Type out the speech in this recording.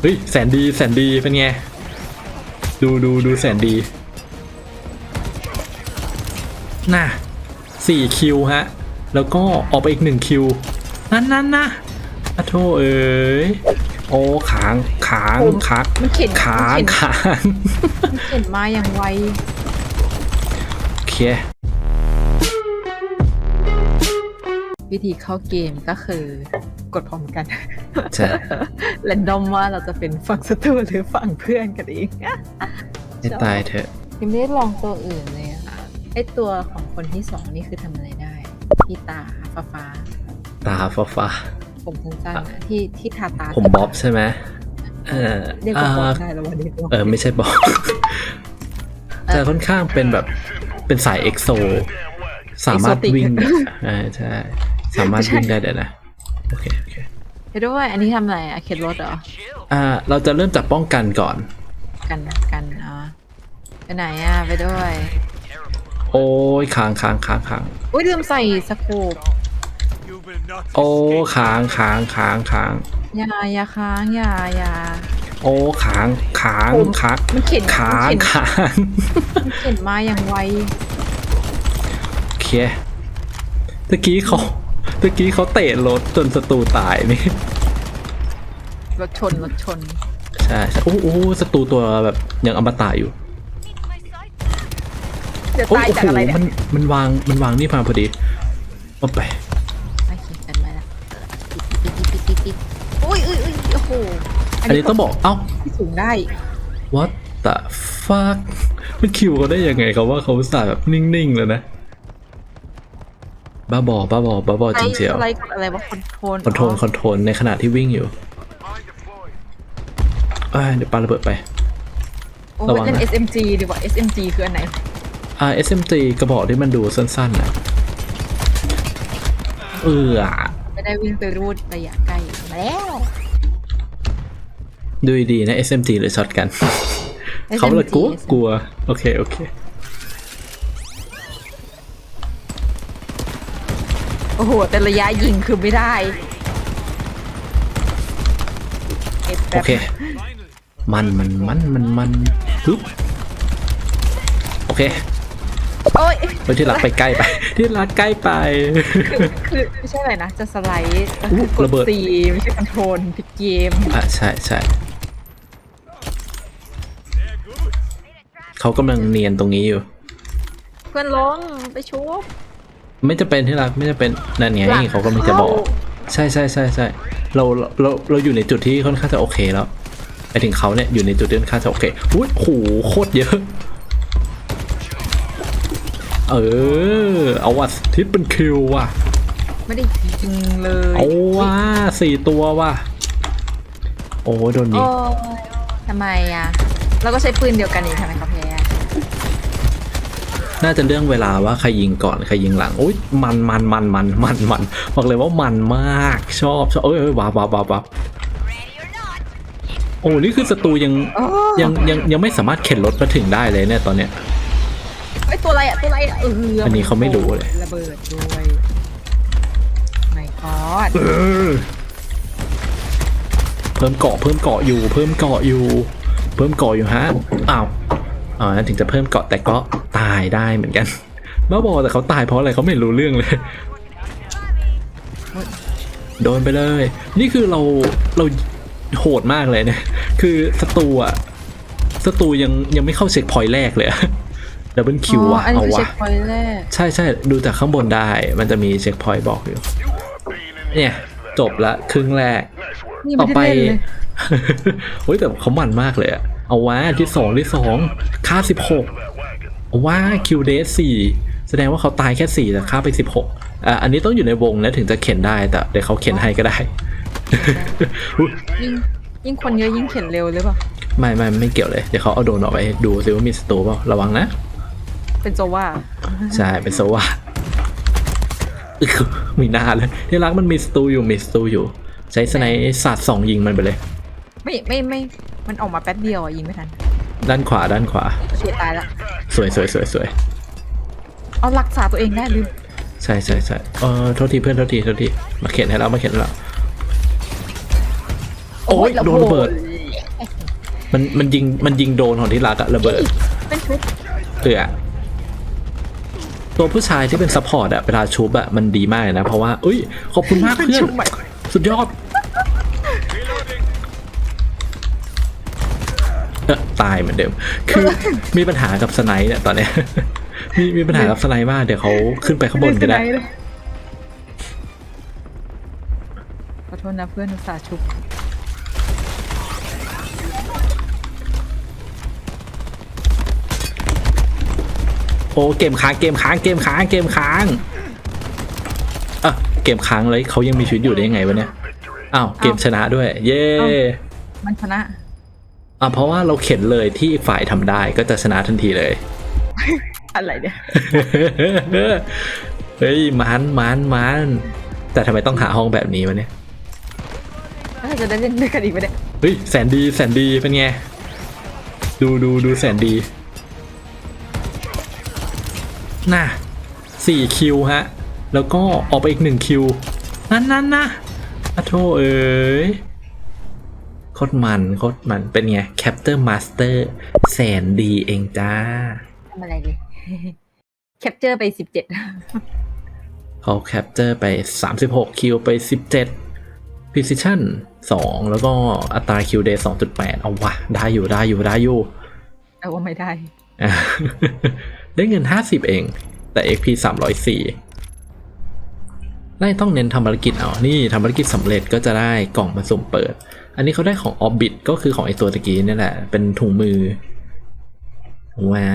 เฮ้ยแสนดีแสนดีเป็นไง ดูดูดูแสนดี น่ะสี่คิวฮะ แล้วก็ออกไปอีกหนึ่งคิว นั่นนั่นนะอะโทเอ้ยโอ้ขางขางผมขางมันเข็นขางมันเข็นขางมันเข็นมาอย่างไวโอเควิธีเข้าเกมก็คือ กดพร้อมกันใช่แรนดอมว่าเราจะเป็นฝั่งศัตรูหรือฝั่งเพื่อนกันเองให้ตายเถอะยังไม่ได้ลองตัวอื่นเลยอะไอตัวของคนที่สองนี่คือทำอะไรได้ที่ตาฟ้าฟ้าตาฟ้าฟ้าๆผมสั้นๆอะที่ที่ทาตาผมบ๊อบใช่ไหมเออเรียกว่าบ๊อบอ่าได้แล้ววันนี้บ๊อบเออไม่ใช่บ๊อบจะค่อนข้างเป็นแบบเป็นสายเอ็กโซ สามารถวิ่งอ่าใช่ สามารถวิ่งได้เดี๋ยวนะโอเคโอเค ไปด้วยอันนี้ทำอะไรอะเข็นรถเหรอ อ่า เราจะเริ่มจากป้องกันก่อน กันกันอะไปไหนอะไปด้วย โอ้ยค้างค้างค้างค้างอุ้ยลืมใส่สโคปโอ้ค้างค้างค้างค้างอย่าอย่าค้างอย่าอย่าโอ้ค้างค้างผมค้างมันเข็นค้างมันเข็นค้างมันเข็นมาอย่างไวโอเคตะกี้เขา ตะกี้เขาเตะรถจนศัตรูตายนี่ รถชนรถชน ใช่ใช่โอ้โหศัตรูตัวแบบยังอมตะอยู่ เดี๋ยวโอ้ตายโหจากอะไรเนี่ยมันมันวางมันวางนี่มาพอดีเอาไป ไม่เข็นกันไปละปิดปิดปิดปิดปิดอุ้ยอุ้ยอุ้ยโอ้โหอันนี้ต้องบอก เอ้า ที่สูงได้ what the fuck มันคิวเขาได้ยังไงเขาว่าเขาอุตสาห์แบบนิ่งๆเลยนะ บ้าบอบ้าบอบ้าบอจริงเชียวอะไรกับอะไรวะคอนโทรลคอนโทรลคอนโทรลในขณะที่วิ่งอยู่เอ้ยเดี๋ยวปาระเบิดไปโอ้ระยวังนะเล่น SMG ดีกว่า SMG คืออันไหนอ่า SMG กระบอกที่มันดูสั้นๆน่ะเอออะไม่ได้วิ่งไปรูดระยะไกลมาแล้ว ดูดีๆนะ SMG หรือช็อตกัน เขาเลยกลัวกลัว โอเค โอเค โอ้โห แต่ระยะยิงคือไม่ได้ก็บแป๊โอบเค มันมันมันมันมันปึ๊บโอเค โอ้ยเฮ้ยที่รักไปใกล้ไป ที่รักใกล้ไปคือไม่ใช่อะไรนะ จะสไลด์ก็คือกดระเบิด C ไม่ใช่คอนโทรลผิดเกม อะใช่ใช่เขากำลังเนียนตรงนี้อยู่ เพื่อนลงไปชุบ ไม่จะเป็นที่รักไม่จะเป็นนั่นไงหลังเขากำลังจะบอกเข้าใช่ใช่ใช่ใช่เราเราเราอยู่ในจุดที่ค่อนข้างจะโอเคแล้วไปถึงเขาเนี่ยอยู่ในจุดที่ค่อนข้างจะโอเคอุ้ยโหโคตรเยอะ เออเอาว่ะทิศเป็นคิวว่ะ ไม่ได้ยิงเลยเอาว่าสี่ตัวว่ะโอ้โดนยิโอ้งยทำไมอะ เราก็ใช้ปืนเดียวกันนี่ทำไมเขาแพ้อะ น่าจะเรื่องเวลาว่าใครยิงก่อนใครยิงหลังโอ้ยมันมันมันมันมันมันบอกเลยว่ามันมากชอบชอบเอ้ยเอ้ยว้าวว้าวว้าวว้าวโอ้นี่คือศัตรูยังโอ้ยังยังยังไม่สามารถเข็นรถมาถึงได้เลยเนี่ยตอนเนี้ยไอยตัวอะไรอะตัวอะไรอะเอออัอันนี้เขาไม่รู้เลยระเบิดด้วยไม่กอดเออเพิ่มเกาะเพิ่มเกาะอยู่ เพิ่มเกาะอยู่ เพิ่มเกาะอยู่ฮะอ้าว อ๋อถึงจะเพิ่มเกาะแต่ก็ตายได้เหมือนกันบ้าบอแต่เขาตายเพราะอะไรเขาไม่รู้เรื่องเลย โดนไปเลย นี่คือเราเราโหดมากเลยเนี่ย คือศัตรูอะศัตรูยังยังไม่เข้าเช็คพอยต์แรกเลยอะดับเบิลคิวอ๋ออะอันนี้เอาคือเช็วะคพอยต์แรกใช่ใช่ดูจากข้างบนได้ มันจะมีเช็คพอยต์บอกอยู่ เนี่ย จบละครึ่งแรกนี่ต่ไม่อไปได้เล่นเลยโอ้ยแต่เขามันมากเลยอะ เอาว่าที่สองที่สองค่าสิบหกเอาว่าคิวเดสสี่แสดงว่าเขาตายแค่สี่แต่ค่าไปสิบหกอะอันนี้ต้องอยู่ในวงนะถึงจะเข็นได้แต่เดี๋ยวเขาเข็นให้ก็ได้อุ๊ยยิ่งยิ่งคนเยอะยิ่งเข็นเร็วหรือเปล่าไม่ไม่ไม่เกี่ยวเลย เดี๋ยวเขาเอาโดรนออกไปดูซิว่ามีสตูเปล่าระวังนะ เป็นโซว่าใช่เป็นโซวาอึกมีหน้าเลยที่รักมันมีสตูอยู่มีสตูอยู่ ใช้สไนป์สาดสองยิงมันไปเลย ไม่ไม่ไม่ มันออกมาแป๊บเดียวอะยิงไม่ทันด้านขวาด้านขวาเสียตายละสวยสวยสวยสวยเอารักษาตัวเองได้ลืมใช่ใช่ใช่เออโทษทีเพื่อนโทษทีโทษทีมาเข็นให้เรามาเข็นให้เราโอ้ยโดนระเบิด มันมันยิงมันยิงโดนของที่รักอะระเบิดเป็นชุดเอือตัวผู้ชายที่เป็นซัพพอร์ตอะเวลาชุบอะมันดีมากเลยนะ เพราะว่าอุ้ยขอบคุณมากเป็นเพื่อนชุดใหม่สุดยอด ตายเหมือนเดิม คือมีปัญหากับสไนด์เนี่ยตอนเนี้ยมีมีปัญหากับสไนด์มากเดี๋ยวเขาขึ้นไปข้างบนก็ได้ม่เลยขอโทษนะเพื่อนอุตส่าห์ชุบโอ้เกมค้างเกมค้างเกมค้างเกมค้างอะเกมค้างเลยเขายังมีชีวิตอยู่ได้ยังไงวะเนี่ยอ้าวเกมชนะด้วย เย้ มันชนะ อะเพราะว่าเราเข็นเลยที่อีกฝ่ายทำได้ก็จะชนะทันทีเลย อะไรเนี่ย เฮ้ยมันมันมันแต่ทำไมต้องหาห้องแบบนี้วะเนี่ยแล้วเราจะได้เล่นด้วยกันอีกไหมเนี่ยเฮ้ยแสนดีแสนดีเป็นไง ดูดูดูแสนดี น่ะสี่คิวฮะ แล้วก็ออกไปอีกหนึ่งคิว นั่นนั่นนะอะโทเอ้ยโคตรมันโคตรมันเป็นไงแคปเตอร์มาสเตอร์แสนดีเองจ้าทำอะไรดีแคปเจอร์ไปสิบเจ็ดเขาแคปเจอร์ไป 36 คิวไป 17 precision 2 แล้วก็อัตราคิวเดย์2.8 เอาวะ ได้อยู่ได้อยู่ได้อยู่แต่ว่าไม่ได้อะได้เงิน 50 เอง แต่ XP 304ไล่ต้องเน้นทำภารกิจเอา นี่ทำภารกิจสำเร็จก็จะได้กล่องมาสุ่มเปิด อันนี้เขาได้ของออบบิทก็คือของไอตัวตะกี้นี่แหละ เป็นถุงมือ ว้า